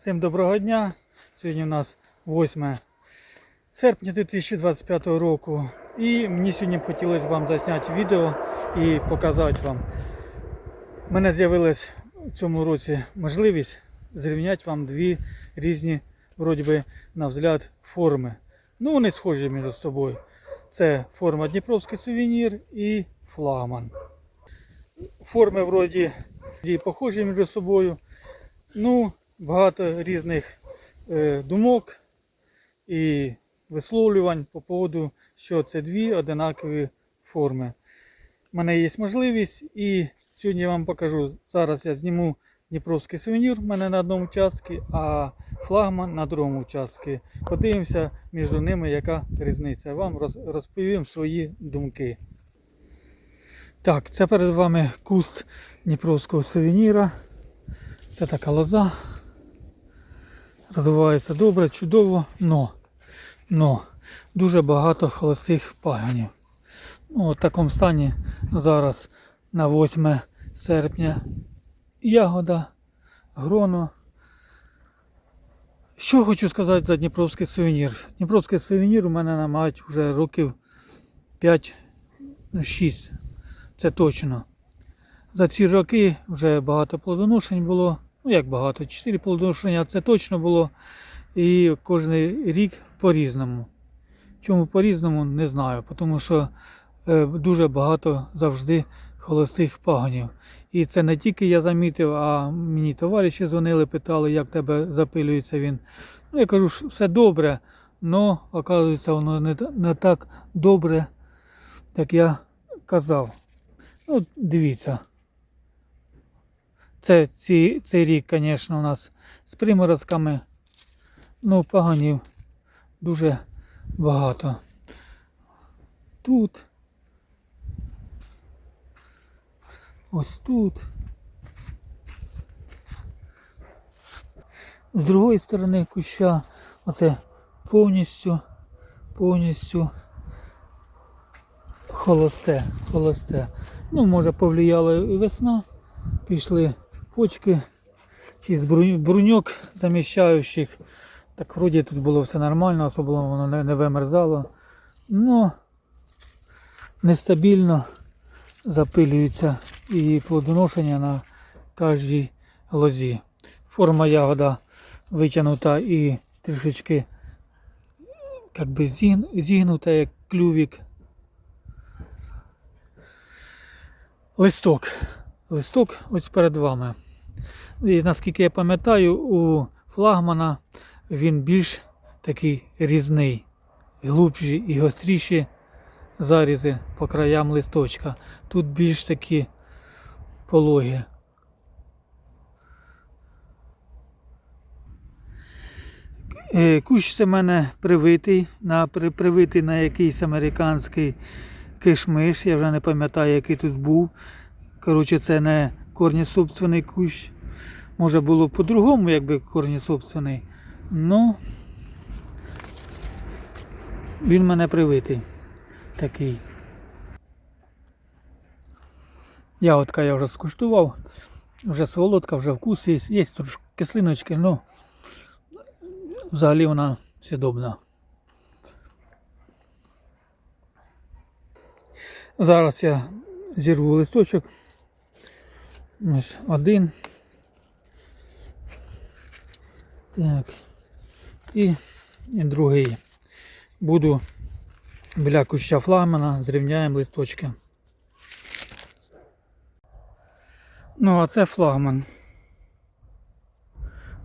Всім доброго дня. Сьогодні у нас 8 серпня 2025 року. І мені сьогодні б хотілося вам засняти відео і показати вам. У мене з'явилась в цьому році можливість зрівняти вам дві різні, вроді би, на взгляд, форми. Ну, вони схожі між собою. Це форма Дніпровський сувенір і флагман. Форми вроді похожі між собою. Ну, багато різних е, думок і висловлювань по поводу, що це дві одинакові форми. У мене є можливість і сьогодні я вам покажу. Зараз я зніму Дніпровський сувенір в мене на одному участку, а флагман на другому участку. Подивимося між ними, яка різниця. Вам розповім свої думки. Так, це перед вами куст Дніпровського сувеніра. Це така лоза. Розвивається добре, чудово, но, но дуже багато холостих паганів. Ну, в такому стані зараз на 8 серпня ягода, гроно. Що хочу сказати за Дніпровський сувенір. Дніпровський сувенір у мене мають вже років 5-6. Це точно. За ці роки вже багато плодоношень було. Ну як багато, 4 плодоношення це точно було. І кожен рік по-різному. Чому по-різному, не знаю, тому що е, дуже багато завжди холостих паганів. І це не тільки я замітив, а мені товариші дзвонили, питали, як тебе запилюється він. Ну, я кажу, що все добре, але оказується, воно не, не так добре, як я казав. Ну, дивіться. Це ці, цей рік, звісно, у нас з приморозками. Ну, поганів дуже багато. Тут. Ось тут. З другої сторони куща оце повністю, повністю холосте, холосте. Ну, може, повлияла і весна, пішли почки чи з бруньок заміщаючих. Так вроді тут було все нормально, особливо воно не, не вимерзало. Ну, нестабільно запилюється і плодоношення на кожній лозі. Форма ягода витягнута і трішечки як би зігн- зігнута, як клювік. Листок. Листок ось перед вами. І наскільки я пам'ятаю, у флагмана він більш такий різний, глубші і гостріші зарізи по краям листочка. Тут більш такі пологі. Е, Кущ це мене привитий, на, при- привитий на якийсь американський кишмиш. Я вже не пам'ятаю, який тут був. Коротше, це не корнісобственний кущ. Може було по-другому, якби корнісобственний. Ну він мене привитий такий. Ягодка я вже скуштував, вже солодка, вже вкус є, є трошки кислиночки, але взагалі вона сідобна. Зараз я зірву листочок. Ось один. Так. І, і другий. Буду біля куща флагмана, зрівняємо листочки. Ну, а це флагман.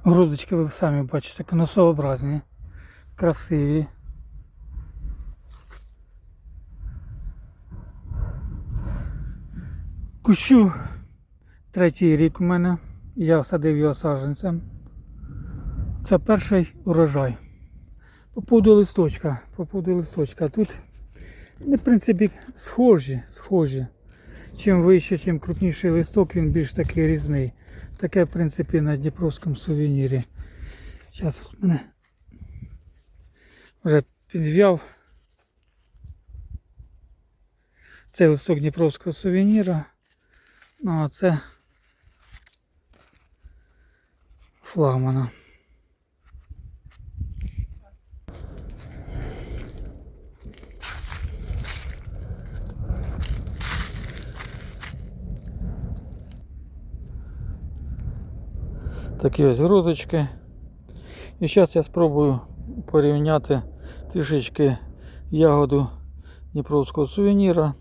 Грудочки ви самі бачите, конусообразні, красиві. Кущу третій рік у мене. Я садив його саджанцем. Це перший урожай. По листочка. По поводу листочка. Тут, в принципі, схожі, схожі. Чим вище, чим крупніший листок, він більш такий різний. Таке, в принципі, на Дніпровському сувенірі. Зараз мене вже підв'яв. Це листок Дніпровського сувеніра. Ну а це фламана. Такі ось грузочки. І зараз я спробую порівняти трішечки ягоду Дніпровського сувеніра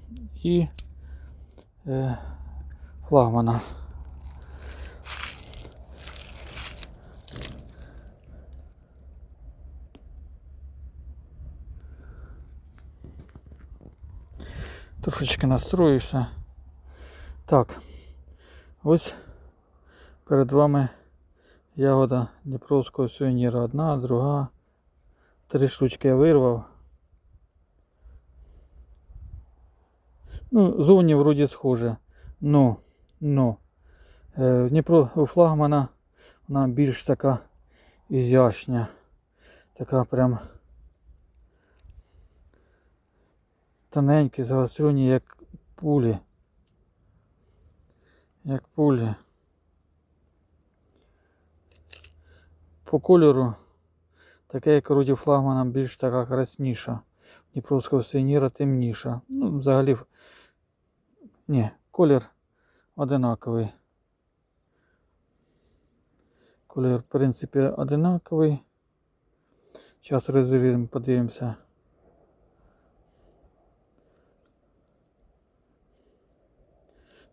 і е, флагмана. Трошечки настроюся. Так, ось перед вами ягода Дніпровського сувеніра. Одна, друга. Три штучки я вирвав. Ну, зовні вроді схоже. Ну, ну. Е, в Дніпро у флагмана вона більш така ізящня. Така прям тоненькі, загострені, як пулі. Як пулі. По кольору таке, як роді флагмана, більш така красніша. Дніпровського синіра темніша. Ну, взагалі, ні, колір одинаковий. Колір, в принципі, одинаковий. Зараз розрізимо, подивимося.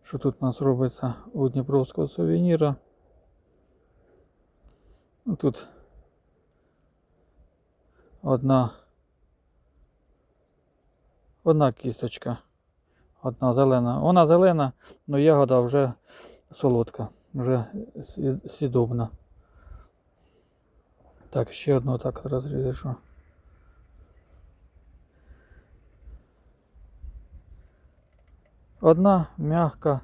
Що тут у нас робиться у Дніпровського сувеніра? Ну, тут одна одна кісточка. Одна зелена. Вона зелена, але ягода вже солодка, вже сі- сідобна. Так, ще одну так розріжу. Одна м'яка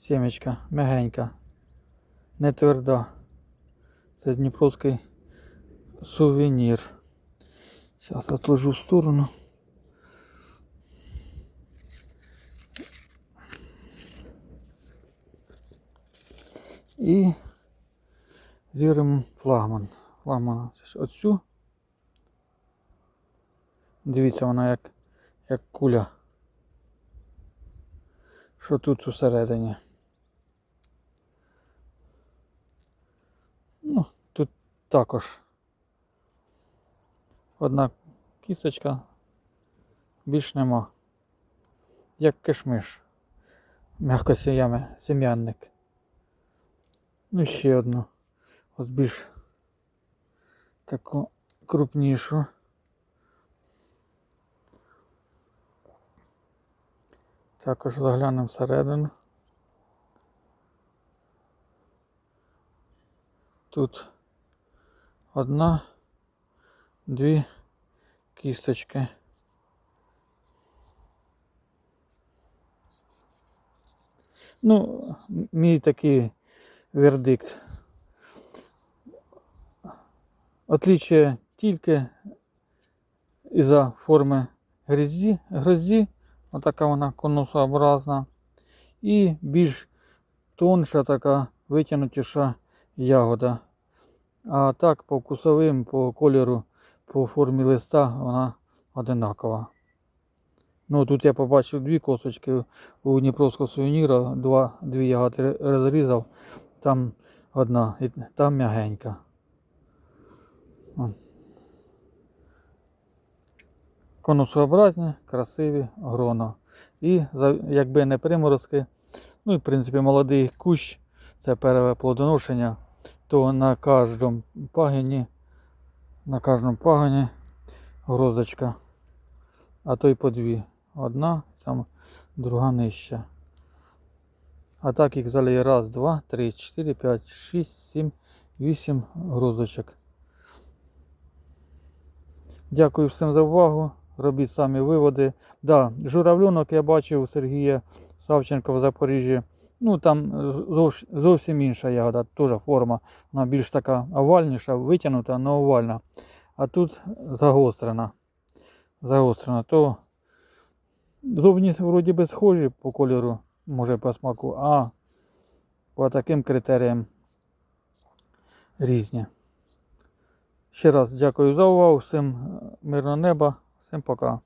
сімечка, м'ягенька, не тверда. Це Дніпровський сувенір. Зараз отложу в сторону. І зіримо флагман. Флагман оцю. Дивіться, вона як, як куля. Що тут усередині? Ну, тут також одна кісточка, більш нема. Як кишмиш. Мягко сіяме, сім'янник. Ну, ще одну. Ось більш таку крупнішу. Також заглянемо всередину. Тут одна, дві кісточки. Ну, мій такий вердикт. Отличие тільки із-за форми грізді, грозді, отака вона конусообразна, і більш тонша така витягнутіша ягода. А так по вкусовим, по кольору, по формі листа вона одинакова. Ну, тут я побачив дві косочки у Дніпровського сувеніра, два, дві ягоди розрізав, там одна, і там м'ягенька. Конусообразні, красиві грона. І якби не приморозки, ну і в принципі молодий кущ, це перве плодоношення, то на кожному пагіні, на кожному пагоні грозочка, а то й по дві. Одна, там друга нижча. А так їх взагалі раз, два, три, чотири, п'ять, шість, сім, вісім грозочок. Дякую всім за увагу. Робіть самі виводи. Да, журавльонок я бачив у Сергія Савченка в Запоріжжі. Ну там зовсім інша ягода, теж форма. Вона більш така овальніша, витягнута, але овальна. А тут загострена. Загострена. То зовні вроді би схожі по кольору, може по смаку, а по таким критеріям різні. Ще раз дякую за увагу, всім мирного неба, всім пока.